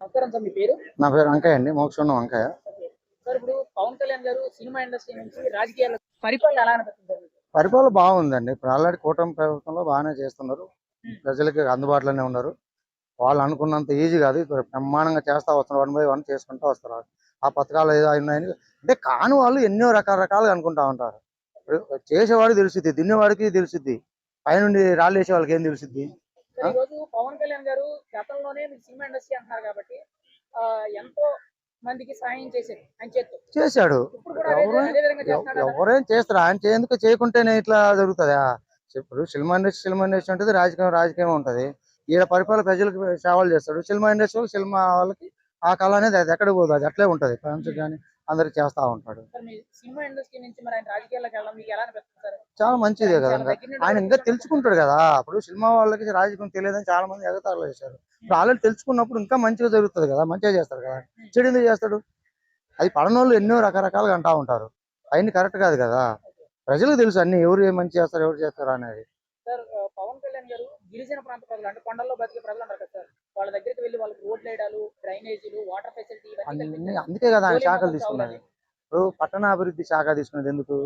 నమస్కారం సార్ మీ పేరు? నా పేరు వంకాయ అండి మోక్షణ వంకాయ. సార్ ఇప్పుడు పవన్ కళ్యాణ్ గారు సినిమా ఇండస్ట్రీ నుంచి రాజకీయాల్లో పరిపాలన ఎలా అనిపిస్తుంది సార్ మీకు? పరిపాలన బాగుందండి. ఇప్పుడు ఆల్రెడీ కూటమి ప్రభుత్వంలో బాగానే చేస్తున్నారు. ప్రజలకి అందుబాటులోనే ఉన్నారు. వాళ్ళు అనుకున్నంత ఈజీ కాదు. ఇప్పుడు బ్రహ్మాండంగా చేస్తా వస్తున్నారు. వన్ బై వన్ చేసుకుంటూ వస్తారు ఆ పథకాలు ఏదో ఉన్నాయని అంటే కాని వాళ్ళు ఎన్నో రకరకాలుగా అనుకుంటా ఉంటారు. చేసేవాడికి తెలుసుద్ది దున్నేవాడికి తెలుసుద్ది. పైనుండి రాళ్ళు వేసే వాళ్ళకి ఏం తెలుసుద్ది? సార్ ఈ రోజు పవన్ కళ్యాణ్ గారు గతంలోనే మీకు సినిమా ఇండస్ట్రీ అంటున్నారు కాబట్టి ఎంతో మందికి సాయం చేశారు ఆయన చేత్తో. చేశాడు. ఎవరు- చేస్తారు? ఆయన చేందుకు చేయకుంటేనే ఇట్లా జరుగుతుందా? ఇప్పుడు సినిమా ఇండస్ట్రీ సినిమా ఇండస్ట్రీ ఉంటుంది రాజకీయం రాజకీయం ఉంటుంది. ఈడ పరిపాలన ప్రజలకు సేవలు చేస్తాడు. సినిమా ఇండస్ట్రీ సినిమా వాళ్ళకి ఆ కళ అనేది అది ఎక్కడ పోదు అది అట్లే ఉంటది. ఫ్యాన్స్ కానీ అందరికి చేస్తా ఉంటాడు. చాలా మంచిదే కదా. ఆయన ఇంకా తెలుసుకుంటాడు కదా. ఇప్పుడు సినిమా వాళ్ళకి రాజకీయం తెలియదని చాలా మంది ఎగతాళి చేశారు. ఇప్పుడు ఆల్రెడీ తెలుసుకున్నప్పుడు ఇంకా మంచిగా జరుగుతుంది కదా. మంచిగా చేస్తారు కదా. చెడు ఎందుకు చేస్తాడు? అది పడనోళ్ళు ఎన్నో రకరకాలుగా అంటా ఉంటారు. అవన్నీ కరెక్ట్ కాదు కదా. ప్రజలకు తెలుసు అన్ని ఎవరు ఏం మంచి చేస్తారు ఎవరు చేస్తారు అనేది. పవన్ కళ్యాణ్ గారు గిరిజన ప్రాంత ప్రజలు అంటే కొండల్లో బతికే ప్రజలు అంటారు కదా సార్. వాళ్ళ దగ్గరికి వెళ్ళి వాళ్ళకి రోడ్లు వేయడాలు డ్రైనేజీలు వాటర్ ఫెసిలిటీ ఇవన్నీ. అందుకే కదా ఆయన శాఖలు కావాలి. ఇప్పుడు పట్టణాభివృద్ధి శాఖ తీసుకున్నది ఎందుకు.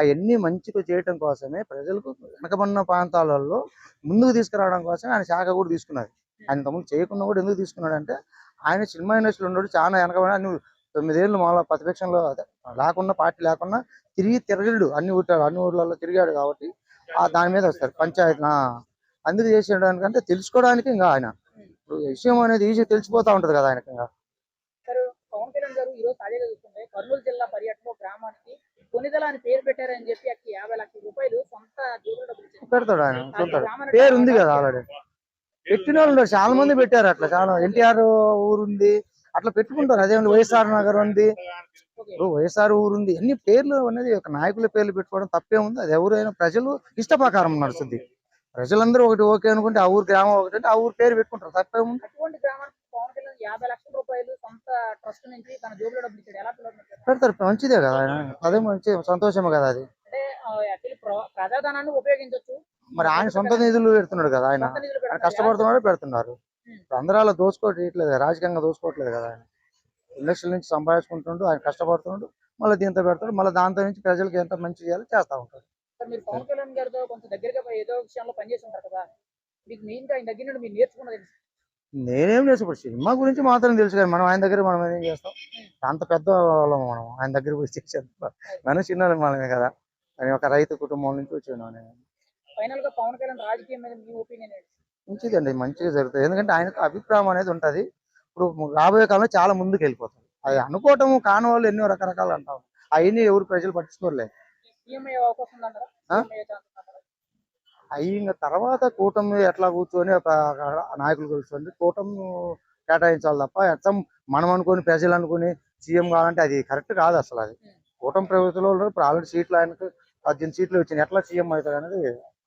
అవన్నీ మంచిగా చేయటం కోసమే ప్రజలకు వెనకబడిన ప్రాంతాలలో ముందుకు తీసుకురావడం కోసం ఆయన శాఖ కూడా తీసుకున్నది. ఆయన తమ్ముడు చేయకుండా కూడా ఎందుకు తీసుకున్నాడు అంటే ఆయన సినిమా ఇండస్ట్రీలో ఉన్నాడు చాలా వెనకబడి అన్ని తొమ్మిదేళ్ళు మళ్ళీ ప్రతిపక్షంలో లేకుండా పార్టీ లేకుండా తిరిగి తిరగడు. అన్ని ఊర్లలో అన్ని ఊర్లలో తిరిగాడు కాబట్టి ఆ దాని మీద వస్తారు. పంచాయతీ అందుకు చేసేయడానికంటే తెలుసుకోవడానికి ఇంకా ఆయన. ఇప్పుడు విషయం అనేది ఈజీ తెలిసిపోతా ఉంటది కదా ఆయనకి ఇంకా. సార్ పవన్ కళ్యాణ్ గారు ఈ రోజు తాజాగా చూస్తుంటే కర్నూలు జిల్లా పర్యటన గ్రామానికి కొనిదల అని పేరు పెట్టారని చెప్పి అక్కడ యాభై లక్షల రూపాయలు సొంత. పెడతాడు ఆయన పేరు ఉంది కదా ఆల్రెడీ. పెట్టిన వాళ్ళు. చాలా మంది పెట్టారు అట్లా. చాలా ఎన్టీఆర్ ఊరు ఉంది అట్లా పెట్టుకుంటారు. అదే వైఎస్ఆర్ నగర్ ఉంది. ఇప్పుడు వైఎస్ఆర్ ఊరు ఉంది. అన్ని పేర్లు అనేది ఒక నాయకుల పేర్లు పెట్టుకోవడం తప్పే ఉంది. అది ఎవరైనా ప్రజలు ఇష్టప్రకారం నడుస్తుంది. ప్రజలందరూ ఒకటి ఓకే అనుకుంటే ఆ ఊరు గ్రామం ఒకటి అంటే ఆ ఊరు పేరు పెట్టుకుంటారు. తప్పే ఉంది అటువంటి గ్రామానికి పవన్ కళ్యాణ్ యాభై లక్షల రూపాయలు సొంత ట్రస్ట్ నుంచి తన జోబులో డబ్బులు ఇచ్చాడు. ఎలా పిల్లలు పెడతారు. మంచిదే కదా. అదే మంచి సంతోషమే కదా అది. అంటే యాక్చువల్లీ ప్రజాధనాన్ని ఉపయోగించవచ్చు మరి ఆయన సొంత నిధులు పెడుతున్నాడు కదా ఆయన. కష్టపడుతున్నాడు పెడుతున్నారు. అందరూ అలా దోచుకోవట్లేదు. రాజకీయంగా దోచుకోవట్లేదు కదా ఆయన. ఇండస్ట్రీ నుంచి సంపాదించుకుంటుండు ఆయన కష్టపడుతున్నాడు మళ్ళీ దీంతో పెడతాడు మళ్ళీ దాంతో నుంచి ప్రజలకు ఎంత మంచి చేయాలో చేస్తా ఉంటాడు. మీరు పవన్ కళ్యాణ్ గారితో కొంచెం దగ్గరగా ఏదో విషయంలో పనిచేసి ఉంటారు కదా. మీకు మెయిన్గా ఆయన దగ్గర నుండి మీరు నేర్చుకున్నది? నేనేం చేసి ఇప్పుడు సినిమా గురించి మాత్రం తెలుసు కానీ మనం ఆయన దగ్గర మనం ఏం చేస్తాం? అంత పెద్ద వాళ్ళం మనం. ఆయన దగ్గర పోయి చేసేది మనం చిన్న మనమే కదా. అని ఒక రైతు కుటుంబం నుంచి వచ్చాను నేను. ఫైనల్గా పవన్ కళ్యాణ్ రాజకీయం మీద మీ ఒపీనియన్ మంచిదండి మంచిగా జరుగుతుంది ఎందుకంటే ఆయనకు అభిప్రాయం అనేది ఉంటది. ఇప్పుడు రాబోయే కాలంలో చాలా ముందుకు వెళ్ళిపోతుంది అది అనుకోవటం కాని వాళ్ళు ఎన్నో రకరకాలు అంటాం. అవన్నీ ఎవరు ప్రజలు పట్టించుకోలేదు అవి ఇంకా తర్వాత కూటమి ఎట్లా కూర్చొని ఒక నాయకులు కూర్చొని కూటమి కేటాయించాలి తప్ప ఎట్లా మనం అనుకొని ప్రజలు అనుకుని సీఎం కావాలంటే అది కరెక్ట్ కాదు అసలు అది. కూటమి ప్రభుత్వంలో ఉన్నారు. ఇప్పుడు ఆల్రెడీ సీట్లు ఆయనకు పద్దెనిమిది సీట్లు వచ్చినాయి. ఎట్లా సీఎం అవుతారు అనేది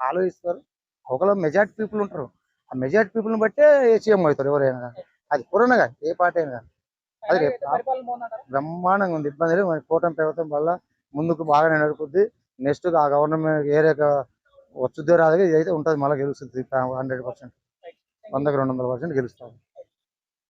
ఆలోచిస్తారు. ఒకవేళ మెజార్టీ పీపుల్ ఉంటారు. ఆ మెజార్టీ పీపుల్ని బట్టే సీఎం అవుతారు ఎవరైనా కానీ. అది పురాణ కానీ ఏ పార్టీ అయినా కానీ. అది బ్రహ్మాండంగా ఉంది. ఇబ్బంది లేదు. కూటమి ప్రభుత్వం వల్ల ముందుకు బాగానే నడుపుద్ది. నెక్స్ట్ ఆ గవర్నమెంట్ ఏరియా వచ్చుద్దే రాదు ఇదైతే ఉంటుంది మళ్ళీ గెలుస్తుంది. Hundred percent. వందకి రెండు వందల పర్సెంట్ గెలుస్తాం.